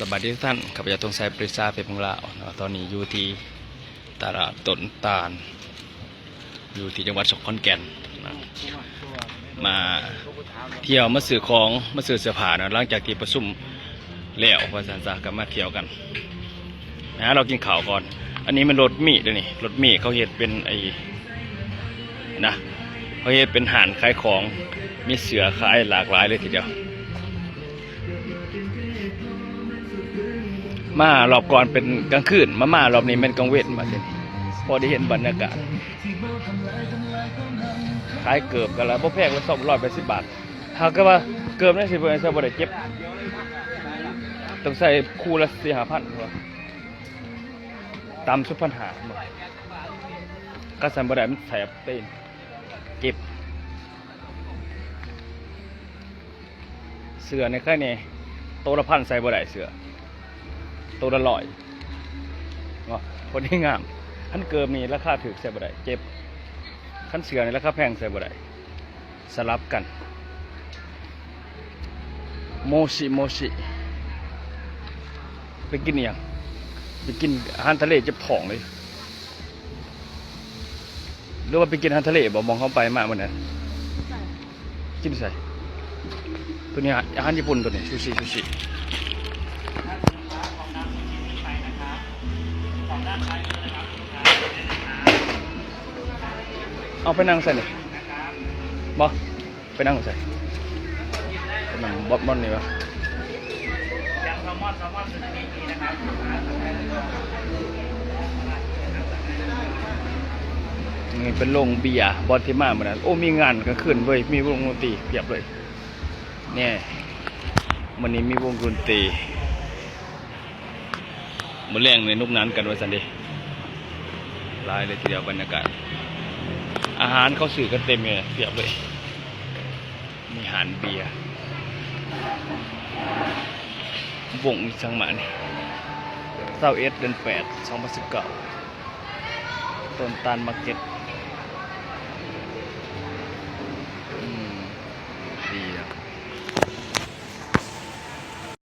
สวัสดีทุกท่านข้าพเจ้าตรงไซปริซาเพชรพงลาวเนาะตอนนี้อยู่ที่ตลาดต้นตาล อยู่ที่จังหวัดสกลแก่นนะมาเที่ยวมาซื้อของมาซื้อเสื้อผ้านะหลังจากที่ประชุมแล้วภาษาซาก็มาเที่ยวกันนะเรากินข้าวก่อน อันนี้มันรถมีดเด้วนี่รถมีดเขาเห็ดเป็นไอ้นะเขาเห็ดเป็นหานขายของมีเสือขายหลากหลายเลยทีเดียว มารอบก่อนเป็นกลางคืนมามารอบนี้เป็นกลางเวทมาเลยพอได้เห็นบรรยากาศขายเกือบกันแล้วพวกแพงไว้สองร้อยแปดสิบบาทหากก็ว่าเกือบได้สิบเปอร์เซ็นต์บ่ได้เจ็บต้องใส่คู่ละสี่ห้าพันวตามชุดปัญหาก็ใส่บ่ไดมันแสบเตีนเจ็บ เสือในแค่นี้ ตวละพันใส่บ่ได้เสือตัวละร้อยเนาะคนที่งามขั้นเกิมนี่ราคาถือใส่บ่ได้เจ็บขั้นเสือนี่ราคาแพงใส่บ่ได้สลับกัน โมชิโมชิไปกินอหย่างไปกินอาหารทะเลเจ็บท้องเลยหรือว่าไปกินอาหารทะเลบ่มองเข้าไปมากมันนั้นกินใส่ ตัวนี้อาหารญี่ปุ่นตัวนี้ซูชิซูชิเอาไปนั่งใส่นี่บอไปนั่งใส่ไปนั่งบอบบอนนี่วะนี่เป็นโรงเบียร์บอลที่มาเหมือนนั้นโอ้มีงานกลางคืนเว้ยมีวงดนตรีเพียบเลย เนี่ยวันนี้มีวงดนตรีมาแรงในนุกนั้นกันไว้สันดีลายเลยทีเดียวบรรยากาศ อาหารเขาสื่อกันเต็มเลยเพียบเลย มีอาหารเบียร์วงสังหมานี่เศร้าเอสเดือนแปดสองพันสิบเก้าต้นตาลมาเก็ต